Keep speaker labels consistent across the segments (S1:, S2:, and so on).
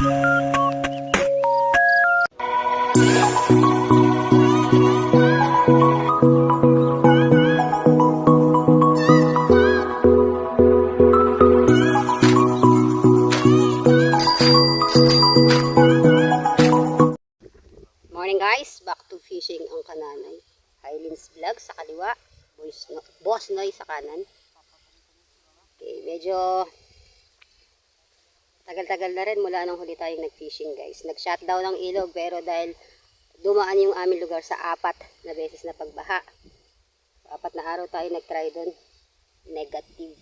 S1: Morning guys, back to fishing ang kananay. Highlands Vlog sa kaliwa, Boys no, Boss Noy sa kanan. Okay, medyo tagal-tagal na rin mula nung huli tayong nag-fishing guys. Nag-shutdown ang ilog pero dahil dumaan yung aming lugar sa apat na beses na pagbaha. Apat na araw tayo nag-try doon. Negative.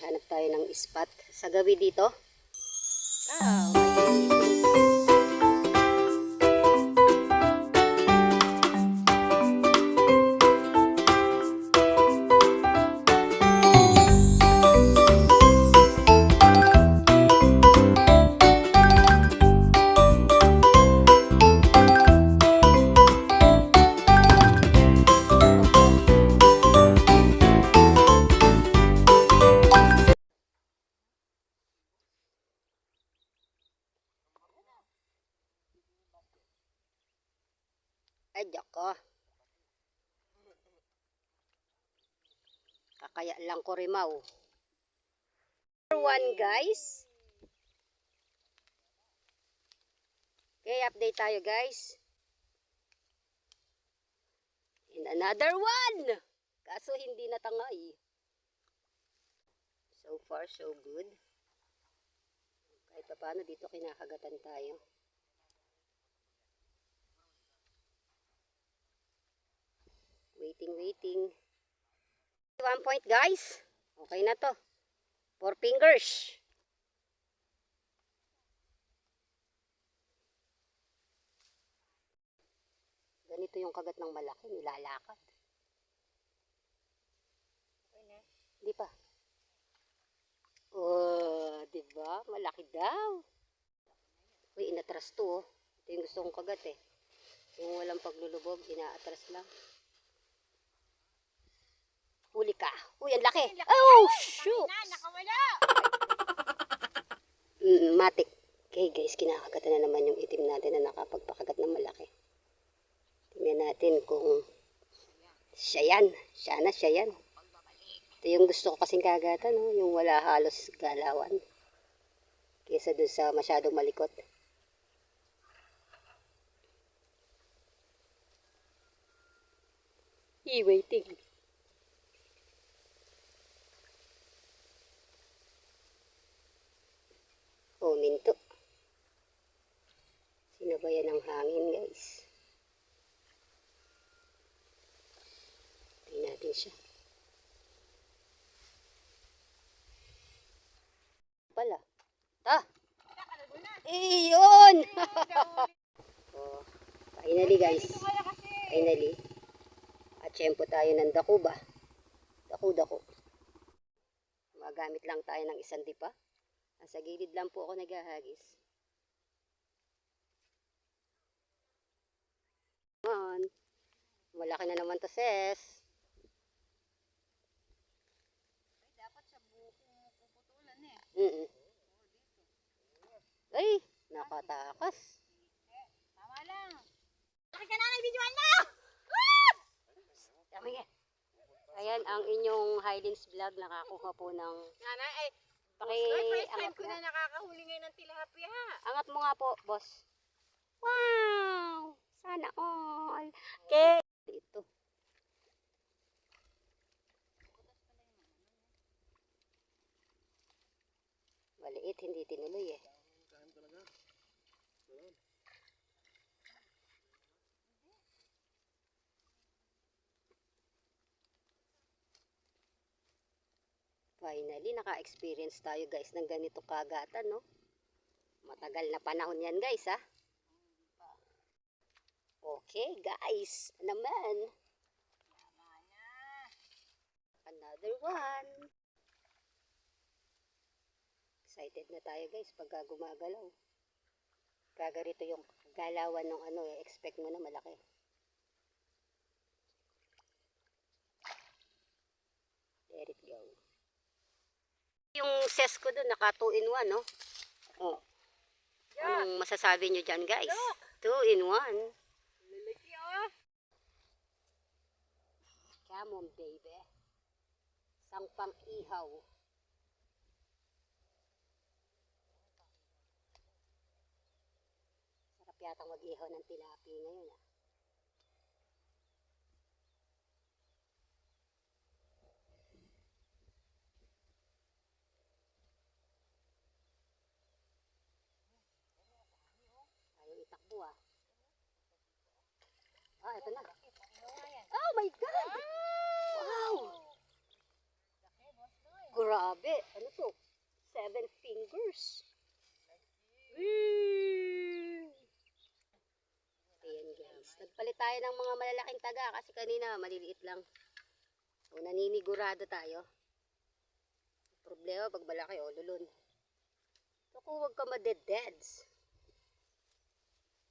S1: Hanap tayo ng spot. Sa gabi dito. Ah, may Ay, ko. Kakaya lang ko rimaw. Number one, guys. Okay, update tayo, guys. And another one! Kaso hindi natangay. So far, so good. Kahit pa paano, dito kinakagatan tayo. Waiting, waiting. One point, guys. Okay na to. Four fingers. Ganito yung kagat ng malaki, nilalakad. Di pa. Oh, di ba? Malaki daw. Uy, inatras to, oh. Ito yung gusto kong kagat, eh. Yung walang paglulubog, inaatras lang. Huli ka. Uy, ang laki. Oh, shoot.
S2: nakawala.
S1: Mm, matik. Okay guys, kinakagatan na naman yung itim natin na nakapagpakagat ng malaki. Tingnan natin kung siya yan. Siya na, siya yan. Ito yung gusto ko kasing kagatan, no? yung wala halos galawan. Kesa dun sa masyadong malikot. I-waiting. Oh, minto. Sinabayan ng hangin, guys. Tingnan natin siya. Pala. Ta! Iyon! oh, finally, guys. Finally. At syempo tayo ng dakuba. Daku-daku. Magamit lang tayo ng isang dipa. Nasa gilid lang po ako naghahagis. Come on. Malaki na naman to, sis.
S2: Dapat sa buko mo puputulan eh.
S1: Mm Ay, nakatakas.
S2: Tama lang. Laki ka na, nag-videoan na!
S1: Dami yan. Ayan ang inyong Highlands vlog. Nakakuha po ng...
S2: Nanay, ay,
S1: Paki,
S2: first time ko na nakakahuli ngayon ng tilapia.
S1: Angat mo nga po, boss. Wow! Sana all. Okay. Ito. Maliit, hindi tinuloy eh. Finally, naka-experience tayo guys ng ganito kagatan, no? Matagal na panahon yan guys, ha? Okay, guys. Naman. Another one. Excited na tayo guys pagka gumagalaw. Kagarito yung galawan ng ano eh. Expect mo na malaki. Let it go. Yung ses ko doon, naka 2 in 1, no? Oh. Anong masasabi nyo dyan, guys? Two in one.
S2: Lalaki oh.
S1: Come on, baby. Isang pang ihaw. Sarap yata mag-ihaw ng tilapi ngayon. Ah. Itakbo ah. Ito na. Oh my God! Wow! Grabe! Ano to? Seven fingers. Woo! Ayan guys. Nagpalit tayo ng mga malalaking taga kasi kanina maliliit lang. So naninigurado tayo. Problema pag malaki o lulun. So kung huwag ka madededs.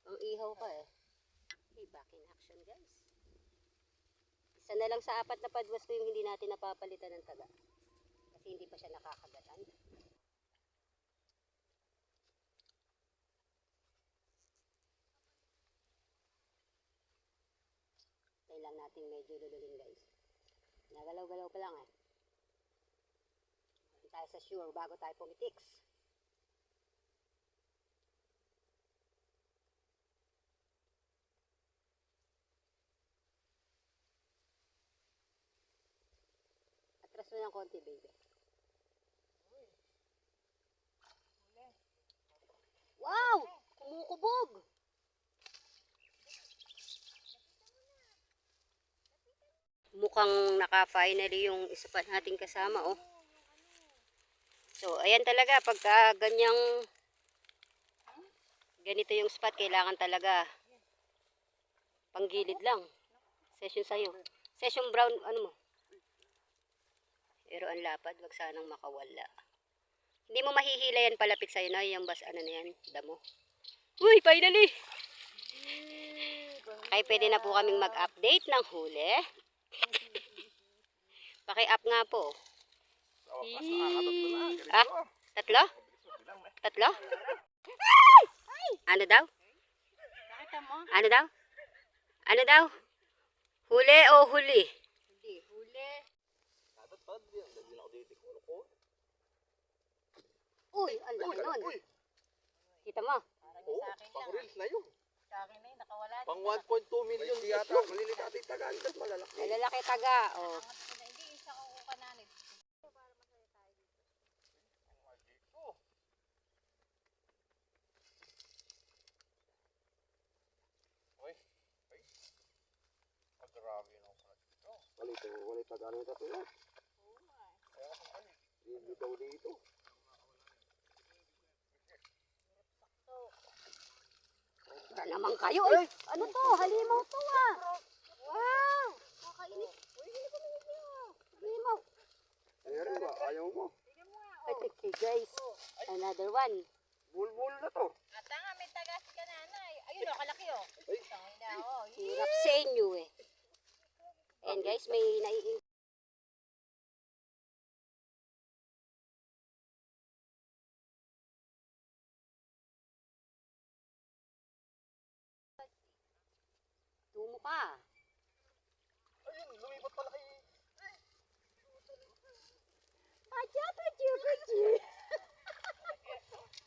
S1: Ang ihaw ka eh. Okay, back in action guys. Isa na lang sa apat na padwas ko yung hindi natin napapalitan ng taga. Kasi hindi pa siya nakakagatan. Lang natin medyo lululin guys. Nagalaw-galaw pa lang eh. Hindi tayo sa sure bago tayo pumitiks. Mo ng konti baby. Wow! Kumukubog! Mukhang naka-finally yung isa pa nating kasama, oh. So, ayan talaga, pagka ganyang ganito yung spot, kailangan talaga panggilid lang. Session sa'yo. Session brown, ano mo? Pero ang lapad, wag sanang makawala. Hindi mo mahihila yan palapit sa'yo na yung bas, ano na yan, damo. Uy, finally! Kaya pwede na po kaming mag-update ng huli. Paki-up nga po. Ah, tatlo? Tatlo? Ano daw? Ano daw? Ano daw? Huli o huli. Uy, ang laki nun. Kita mo?
S2: Sa akin lang.
S3: Pang-reels na yun.
S2: Sa akin na yun, nakawala.
S3: Pang 1.2 million
S4: Hindi yata, malilit ata yung tagaan, malalaki.
S1: Malalaki taga. Oh.
S2: Ko na, hindi, isa ko kukanan.
S3: Grabe yun ako.
S4: Walito, walito tagaan yung tatlo. Hindi daw dito.
S1: Naman kayo. Ay, ano to? Halimaw to ah. Wow. Kakainis. Uy, hindi ko niyo. Halimaw.
S4: Ayun ba, ayaw mo.
S1: Okay guys. Another one.
S4: Bulbul na to.
S2: At nga, may tagas ka nanay. Ayun o, kalaki o. Tangin na o.
S1: Hirap sa inyo eh. And guys, may naiin Ka.
S3: Ayun, lumipat pala kay...
S1: Aja, pachu, pachu.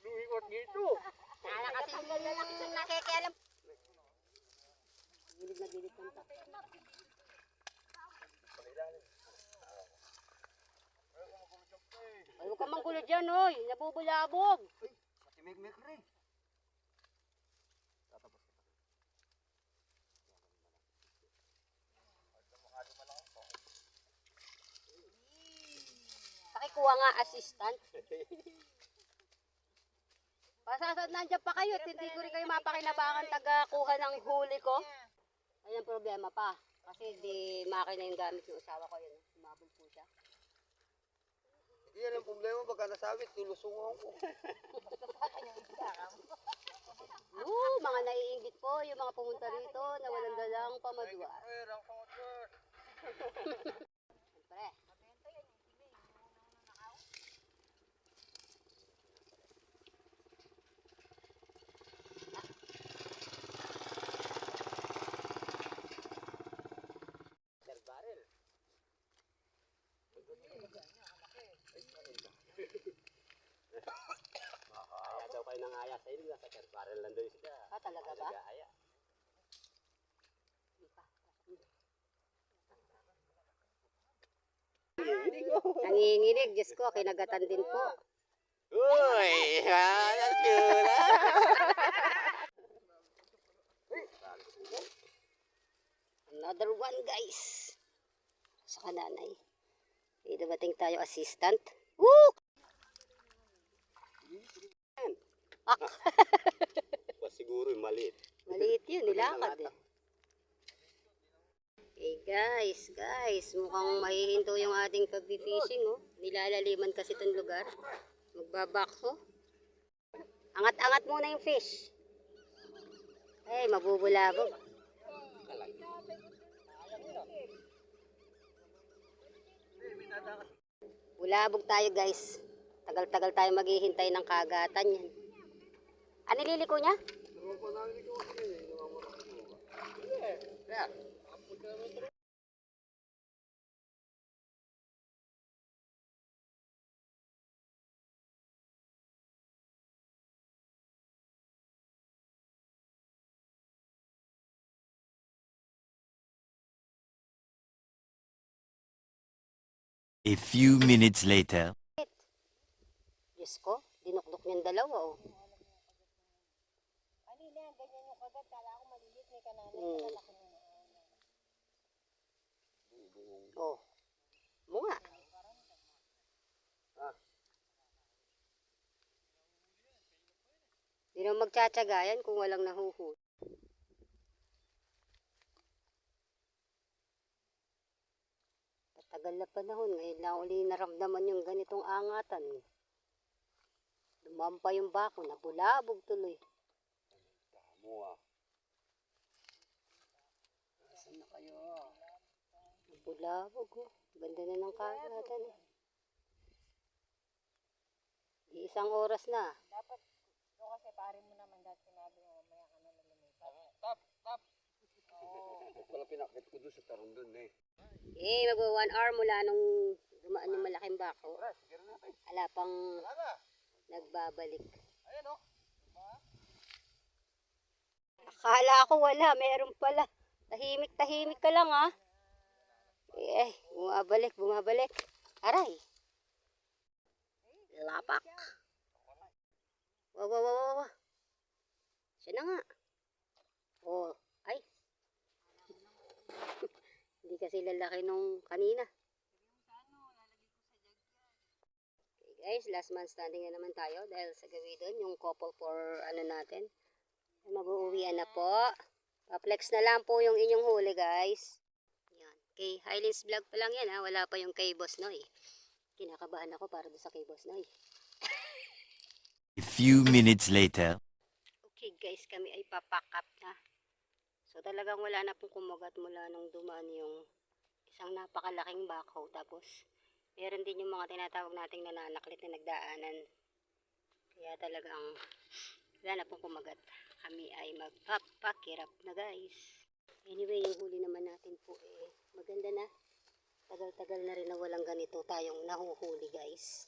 S3: Lumipat dito.
S1: Kala kasi yung lalaki yung nakikialam. Gilid na gilid ng ta. Ay, huwag ka manggulo dyan, oy. Nabubulabog.
S4: Matimik-mik rin.
S1: Pakikuha nga assistant. Pasasad nandiyan pa kayo hindi ko rin kayo mapakinabangan taga-kuha ng huli ko. Ayun ang problema pa. Kasi di makina yung gamit ng asawa ko yun. Sumabog po siya.
S4: Hindi yan ang problema pagka nasabit, nilusungan ko.
S1: Oo, mga naiingit po yung mga pumunta rito na walang dalang pamadwa. Siyempre.
S5: nasa ilog, nasa karbarel lang daw yung sila.
S1: Ah, talaga ba? Nanginginig, Diyos ko, kinagatan din po.
S5: Uy! Halas yun!
S1: Another one, guys. Sa kananay. May dumating tayo assistant. Woo!
S5: Pa siguro yung maliit.
S1: Maliit yun, nilakad eh. Hey guys, guys, mukhang mahihinto yung ating pag-fishing oh. Nilalaliman kasi itong lugar. Magbabakho. Angat-angat muna yung fish. Ay, mabubulabog. Bulabog tayo guys. Tagal-tagal tayo maghihintay ng kagatan yan. Ano liliko niya?
S6: A few minutes later.
S1: Niyang dalawa oh.
S2: Kagat. Kala ko malilit may kananay.
S1: Mm.
S2: Malaki mo.
S1: Oh. Bunga. Di naman magtsatsaga yan kung walang nahuhuli. Tatagal na panahon. Ngayon lang uli naramdaman yung ganitong angatan. Lumampa yung bako, nabulabog tuloy.
S5: Mo ah.
S1: Saan na kayo? Nabulabog oh. Ganda na ng kagatan eh. Di isang oras na.
S2: Dapat, so kasi pare mo naman dahil sinabi mo mamaya ka na na lumipat.
S4: Wala pinakit ko doon sa tarong doon eh.
S1: Eh, magwa one hour mula nung dumaan yung malaking bako. Ala pang nagbabalik.
S3: Ayan oh.
S1: Akala ko wala, meron pala. Tahimik, tahimik ka lang ah. Eh, bumabalik, bumabalik. Aray. Lapak. Wow, wow, wow, wow. Siya na nga. Oh, ay. Hindi kasi lalaki nung kanina. Okay guys, last man standing na naman tayo dahil sa gawin yung couple for ano natin. Mag-uuwian na po. Pa-flex na lang po yung inyong huli, guys. Yan. Kay Highlands Vlog pa lang yan, ha. Wala pa yung kay Boss Noy. Kinakabahan ako para doon sa kay Boss Noy.
S6: A few minutes later.
S1: Okay, guys. Kami ay papack up na. So, talagang wala na pong kumagat mula nung dumaan yung isang napakalaking backhoe. Tapos, meron din yung mga tinatawag nating nananaklit na nagdaanan. Kaya talagang wala na pong kumagat. Kami ay magpapakirap na guys. Anyway, yung huli naman natin po eh, maganda na. Tagal-tagal na rin na walang ganito tayong nahuhuli guys.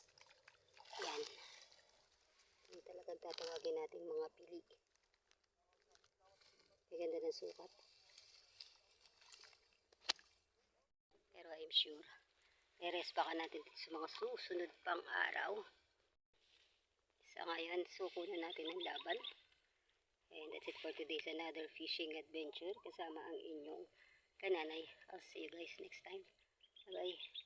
S1: Yan. Yung talagang tatawagin natin mga pili. Maganda ng sukat. Pero I'm sure, i-rest baka natin sa mga susunod pang araw. Sa ngayon, suko na natin ang laban. And that's it for today's another fishing adventure kasama ang inyong kananay. I'll see you guys next time. Bye-bye.